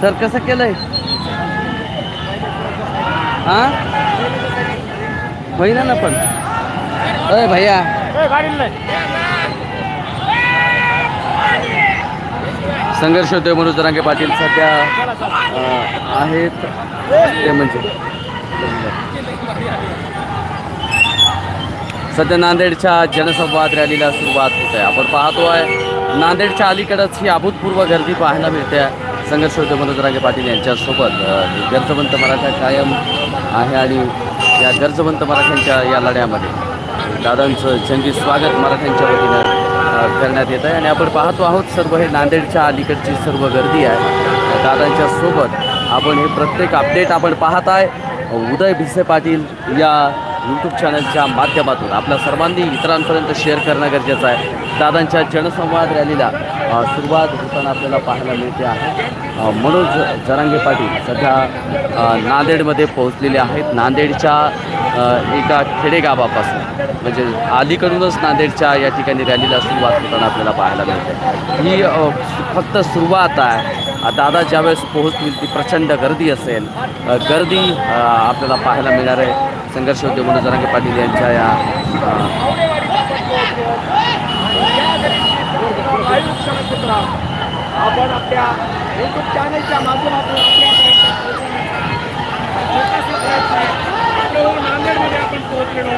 Sir कसं केलंय? हा? होईना ना पण? अय भैया. संघर्ष होतोय मनोज जरांगे पाटील सध्या आहेत. ते म्हणजे. सध्या नांदेडच्या जनसंवाद रॅलीला सुरुवात होत आहे. आपण पाहतो आहे नांदेडच्या अलीकडंच ही अभूतपूर्व गर्दी पाहायला मिळते. आहे होते मनोजरांगे पाटील यांच्यासोबत. गरजवंत मराठा कायम आहे आणि या गरजवंत मराठ्यांच्या या लढ्यामध्ये. दादांचं जंगी स्वागत मराठ्यांच्या वतीनं करण्यात येत आहे आणि आपण पाहतो आहोत सर्व हे नांदेडच्या अलीकडची सर्व गर्दी आहे. दादांच्या सोबत आपण हे प्रत्येक अपडेट आपण पाहत आहे. उदय भिसे पाटील या यूट्यूब चॅनलच्या माध्यमातून. आपल्या सर्वांनी इतरांपर्यंत शेअर करणं गरजेचं आहे. दादांच्या जनसंवाद रॅलीला सुरुवात होताना आपल्याला पाहायला मिळते आहे. मनोज जरांगे पाटील सध्या नांदेडमध्ये पोहोचलेले आहेत. नांदेडच्या एका खेडेगावापासून म्हणजे अलीकडूनच नांदेडच्या या ठिकाणी रॅलीला सुरुवात होताना आपल्याला पाहायला मिळते. ही फक्त सुरुवात आहे. दादा ज्यावेळेस पोहोचतील ती प्रचंड गर्दी असेल. गर्दी आपल्याला पाहायला मिळणार आहे. संघर्ष होते म्हणून जरांगे पाटील यांच्या या अ, आपण आपल्या युट्यूब चॅनलच्या माध्यमातून आपल्याला नांदेडमध्ये आपण पोहोचलेलो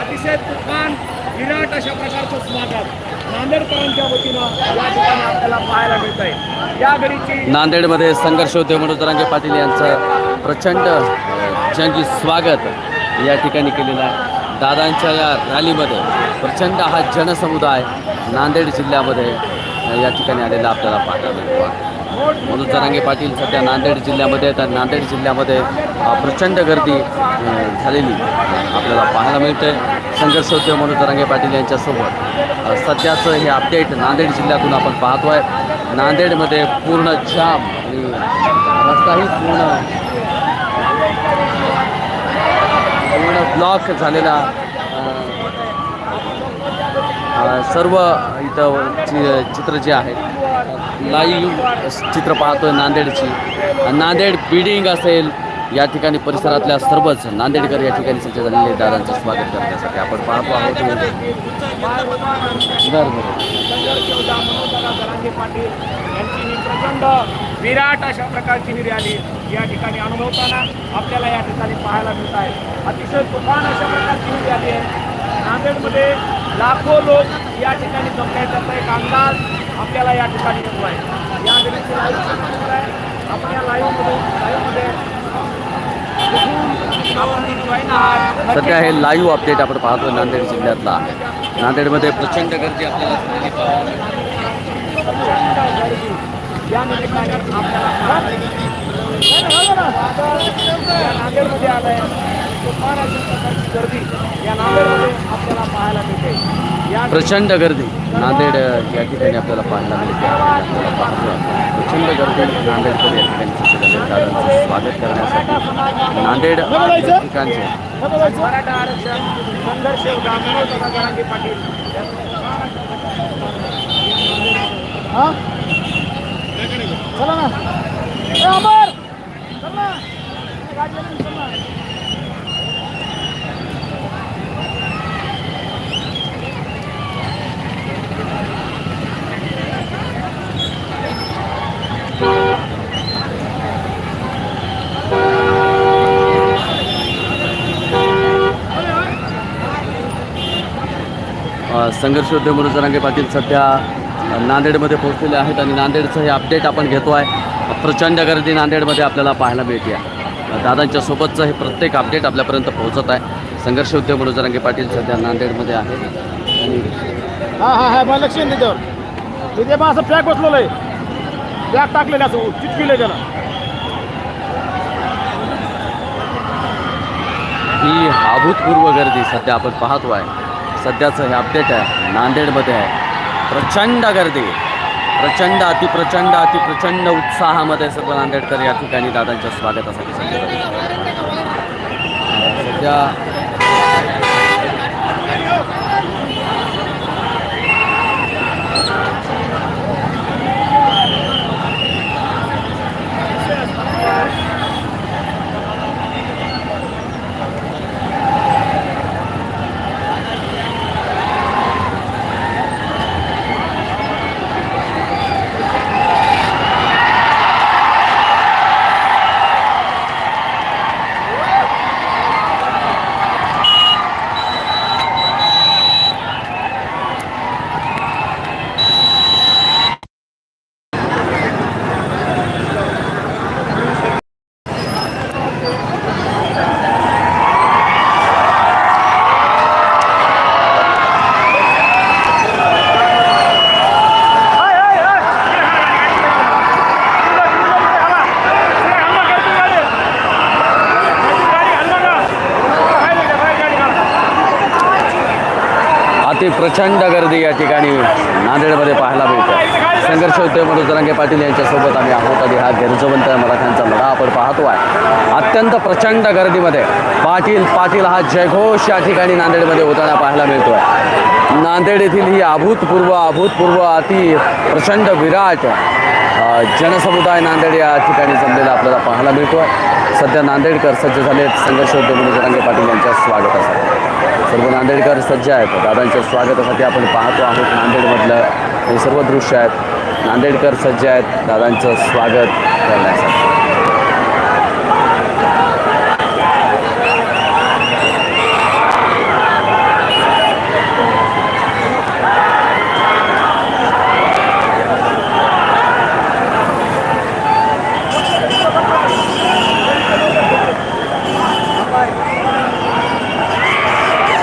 अतिशय तुफान विराट अशा प्रकारचं स्वागत नांदेडकरांच्या वतीनं या ठिकाणी आपल्याला पाहायला मिळत आहे या घडीची नांदेडमध्ये संघर्ष होते म्हणून जरांगे पाटील यांचं प्रचंड अ, जंगी स्वागत या ठिकाणी केलेलं आहे. दादांच्या या रॅलीमध्ये प्रचंड हा जनसमुदाय नांदेड जिल्ह्यामध्ये या ठिकाणी आलेला आपल्याला पाहायला मिळतो. आहे. मनोज जरांगे पाटील सध्या नांदेड जिल्ह्यामध्ये तर नांदेड जिल्ह्यामध्ये प्रचंड गर्दी झालेली आपल्याला पाहायला मिळते. संघर्ष उद्योग मनोज जरांगे पाटील यांच्यासोबत. सध्याचं हे अपडेट नांदेड जिल्ह्यातून आपण पाहतो आहे नांदेडमध्ये पूर्ण जाम आणि रस्ताही पूर्ण पूर्ण ब्लॉक झालेला सर्व इथं चि चित्र जे आहेत लाईव्ह चित्र पाहतोय नांदेडची. नांदेड बिल्डिंग असेल या ठिकाणी परिसरातल्या सर्वच नांदेडकर या ठिकाणी सज्ज झालेले दादांचं स्वागत करण्यासाठी आपण पाहतो आहोत. प्रचंड विराट अशा प्रकारची ही रॅली या ठिकाणी अनुभवताना आपल्याला या ठिकाणी पाहायला मिळत आहे अतिशय तुफान अशा प्रकारची ही रॅली आहे नांदेडमध्ये लाखो लोक या ठिकाणी जमण्याचा एक अंदाज आपल्याला या ठिकाणी येतो आहे या घडीची लाईव्ह आहे आपण या लाईव्हमध्ये लाईव्हमध्ये. सध्या हे लाईव्ह अपडेट आपण पाहतो नांदेड जिल्ह्यातला नांदेडमध्ये प्रचंड गर्दी आपल्याला प्रचंड गर्दी. नांदेड या ठिकाणी आपल्याला पाहायला मिळते. प्रचंड गर्दी. नांदेडकर या ठिकाणी स्वागत करण्यासाठी. नांदेड ठिकाणचे. मराठा आरक्षण संघर्ष पाटील. चला ना ए, अमर चल ना गाडीवाल्याने चल ना. अ, संघर्ष योद्धे मनोज जरांगे पाटील सध्या नांदेडमध्ये पोहोचलेले आहेत आणि नांदेडचं हे अपडेट आपण घेतो आहे. प्रचंड गर्दी नांदेडमध्ये आपल्याला पाहायला मिळते आहे. दादांच्या सोबतचं हे प्रत्येक अपडेट आपल्यापर्यंत पोहोचत आहे. संघर्ष योद्धे मनोज जरांगे पाटील सध्या नांदेडमध्ये आहेत. आणि हा हा हा मला लक्ष आहे त्याच्यावर तिथे मग असं फ्लॅग बसलेलं आहे. फ्लॅग टाकलेलं असं चिटकिले त्याला. ही अभूतपूर्व गर्दी सध्या आपण पाहतो आहे. सध्याचं हे अपडेट आहे. नांदेडमध्ये आहे. प्रचंड गर्दी. प्रचंड अतिप्रचंड अतिप्रचंड उत्साहामध्ये सर्व नांदेडकर या ठिकाणी दादांच्या स्वागतासाठी सध्या ती प्रचंड गर्दी या ठिकाणी नांदेडमध्ये पाहायला मिळते. संघर्ष होते म्हणून जरांगे पाटील यांच्यासोबत आम्ही आहोत आणि हा गरजवंत मराठ्यांचा लढा आपण पाहतो आहे. अत्यंत प्रचंड गर्दीमध्ये पाटील पाटील हा जयघोष या ठिकाणी नांदेडमध्ये होताना पाहायला मिळतो आहे नांदेड येथील ही अभूतपूर्व अभूतपूर्व अति प्रचंड विराट जनसमुदाय नांदेड या ठिकाणी जमलेला आपल्याला पाहायला मिळतो आहे सध्या नांदेडकर सज्ज झाले आहेत संघर्ष होते मनोज जरांगे पाटील यांच्या स्वागतासाठी. सर्व नांदेडकर सज्ज आहेत. दादांच्या स्वागतासाठी आपण पाहतो आहोत नांदेडमधलं हे सर्व दृश्य आहेत. नांदेडकर सज्ज आहेत. दादांचं स्वागत करण्यासाठी.